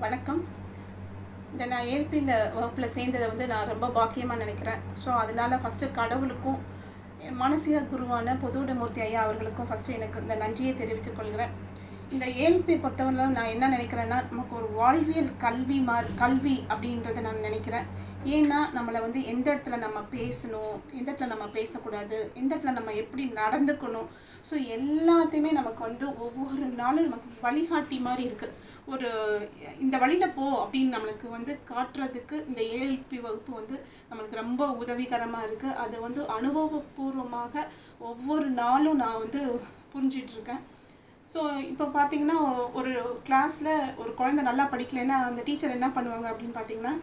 வணக்கம். இந்த நான் ஏற்பியில் வகுப்பில் சேர்ந்ததை வந்து நான் ரொம்ப பாக்கியமாக நினைக்கிறேன். ஸோ அதனால் ஃபஸ்ட்டு கடவுளுக்கும் என் மானசீக குருவான பொதுவுடமூர்த்தி ஐயா அவர்களுக்கும் ஃபஸ்ட்டு எனக்கு இந்த நன்றியை தெரிவித்துக் கொள்கிறேன். இந்த ஏழ்பி பொறுத்தவரை நான் என்ன நினைக்கிறேன்னா நமக்கு ஒரு வாழ்வியல் கல்வி மார் கல்வி அப்படின்றத நான் நினைக்கிறேன். ஏன்னா நம்மளை வந்து எந்த இடத்துல நம்ம பேசணும் எந்த இடத்துல நம்ம பேசக்கூடாது எந்த இடத்துல நம்ம எப்படி நடந்துக்கணும். ஸோ எல்லாத்தையுமே நமக்கு வந்து ஒவ்வொரு நாளும் நமக்கு வழிகாட்டி மாதிரி இருக்குது ஒரு இந்த வழியில் போ அப்படின்னு நம்மளுக்கு வந்து காட்டுறதுக்கு இந்த ஏஎல்பி வகுப்பு வந்து நம்மளுக்கு ரொம்ப உதவிகரமாக இருக்குது அது வந்து அனுபவபூர்வமாக ஒவ்வொரு நாளும் நான் வந்து புரிஞ்சிட்ருக்கேன் ஸோ இப்போ பார்த்தீங்கன்னா ஒரு கிளாஸில் ஒரு குழந்தை நல்லா படிக்கலைன்னா அந்த டீச்சர் என்ன பண்ணுவாங்க அப்படின்னு பார்த்தீங்கன்னா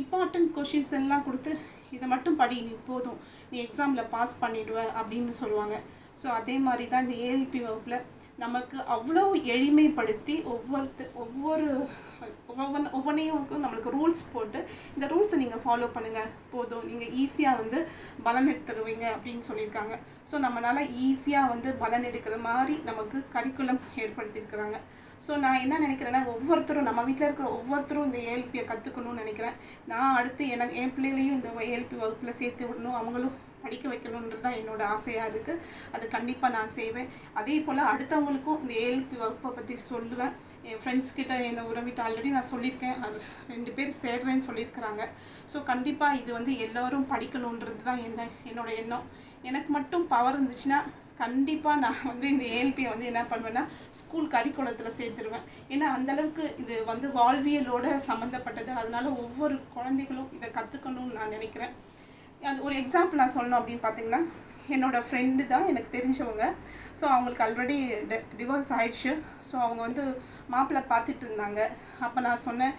இம்பார்ட்டன்ட் கொஷின்ஸ் எல்லாம் கொடுத்து இதை மட்டும் படி நீ போதும். நீ எக்ஸாமில் பாஸ் பண்ணிவிடுவ அப்படின்னு சொல்லுவாங்க. ஸோ அதே மாதிரி தான் இந்த ஏஎல்பி வகுப்பில் நமக்கு அவ்வளோ எளிமைப்படுத்தி ஒவ்வொருத்த ஒவ்வொரு ஒவ்வொன்று ஒவ்வொன்றையும் நம்மளுக்கு ரூல்ஸ் போட்டு இந்த ரூல்ஸை நீங்கள் ஃபாலோ பண்ணுங்கள் போதும். நீங்கள் ஈஸியாக வந்து பலன் எடுத்துருவீங்க அப்படின்னு சொல்லியிருக்காங்க. ஸோ நம்மளால் ஈஸியாக வந்து பலன் எடுக்கிற மாதிரி நமக்கு கரிக்குலம் ஏற்படுத்தியிருக்கிறாங்க. ஸோ நான் என்ன நினைக்கிறேன்னா ஒவ்வொருத்தரும் நம்ம வீட்டில் இருக்கிற ஒவ்வொருத்தரும் இந்த ஏஎல்பியை கற்றுக்கணும்னு நினைக்கிறேன். நான் அடுத்து எனக்கு என் பிள்ளைகளையும் இந்த ஏஎல்பி வகுப்பில் சேர்த்து விடணும். அவங்களும் படிக்க வைக்கணுன்றது தான் என்னோட ஆசையாக இருக்குது அது கண்டிப்பாக நான் செய்வேன். அதே போல் அடுத்தவங்களுக்கும் இந்த ஏஎல்பி வகுப்பை பற்றி சொல்லுவேன். என் ஃப்ரெண்ட்ஸ் கிட்ட என்னை உறவிட்டு ஆல்ரெடி நான் சொல்லியிருக்கேன். அது ரெண்டு பேர் சேர்றேன்னு சொல்லியிருக்கிறாங்க. ஸோ கண்டிப்பாக இது வந்து எல்லோரும் படிக்கணுன்றது தான் என்ன என்னோட எண்ணம். எனக்கு மட்டும் பவர் இருந்துச்சுன்னா கண்டிப்பாக நான் வந்து இந்த ஏஎல்பியை வந்து என்ன பண்ணுவேன்னா ஸ்கூல் கறிக்குளத்தில் சேர்த்துருவேன். ஏன்னா அந்தளவுக்கு இது வந்து வாழ்வியலோட சம்மந்தப்பட்டது அதனால் ஒவ்வொரு குழந்தைகளும் இதை கற்றுக்கணும்னு நான் நினைக்கிறேன். அது ஒரு எக்ஸாம்பிள் நான் சொல்லணும் அப்படின்னு பார்த்தீங்கன்னா என்னோடய ஃப்ரெண்டு தான் எனக்கு தெரிஞ்சவங்க. ஸோ அவங்களுக்கு ஆல்ரெடி டி டிவோர்ஸ் ஆயிடுச்சு. ஸோ அவங்க வந்து மாப்பிள்ளை பார்த்துட்டு இருந்தாங்க. அப்போ நான் சொன்னேன்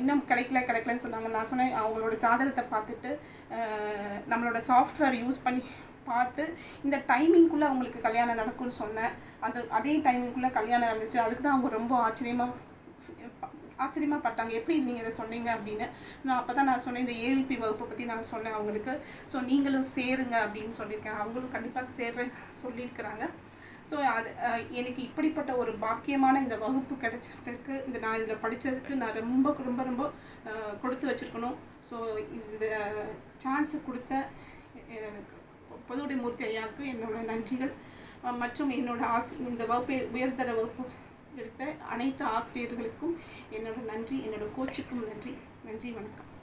இன்னும் கிடைக்கல கிடைக்கலன்னு சொன்னாங்க. நான் சொன்னேன் அவங்களோட ஜாதகத்தை பார்த்துட்டு நம்மளோட சாஃப்ட்வேர் யூஸ் பண்ணி பார்த்து இந்த டைமிங்குள்ளே அவங்களுக்கு கல்யாணம் நடக்கும்னு சொன்னேன். அது அதே டைமிங்குள்ளே கல்யாணம் நடந்துச்சு. அதுக்கு தான் அவங்க ரொம்ப ஆச்சரியமாக ஆச்சரியமாக பட்டாங்க. எப்படி நீங்கள் இதை சொன்னீங்க அப்படின்னு? நான் அப்போ தான் நான் சொன்னேன் இந்த ஏஎல்பி வகுப்பை பற்றி நான் சொன்னேன் அவங்களுக்கு. ஸோ நீங்களும் சேருங்க அப்படின்னு சொல்லியிருக்கேன் அவங்களும் கண்டிப்பாக சேர்றேன் சொல்லியிருக்கிறாங்க. ஸோ அது எனக்கு இப்படிப்பட்ட ஒரு பாக்கியமான இந்த வகுப்பு கிடைச்சதுக்கு இந்த நான் இதில் படித்ததுக்கு நான் ரொம்ப ரொம்ப ரொம்ப கொடுத்து வச்சுருக்கணும். ஸோ இந்த சான்ஸு கொடுத்த பொதுவுடைய மூர்த்தி ஐயாவுக்கு என்னோட நன்றிகள். மற்றும் என்னோட ஆசை இந்த வகுப்பு உயர்தர வகுப்பு எடுத்த அனைத்து ஆசிரியர்களுக்கும் என்னோட நன்றி என்னோட கோச்சுக்கும் நன்றி. நன்றி வணக்கம்.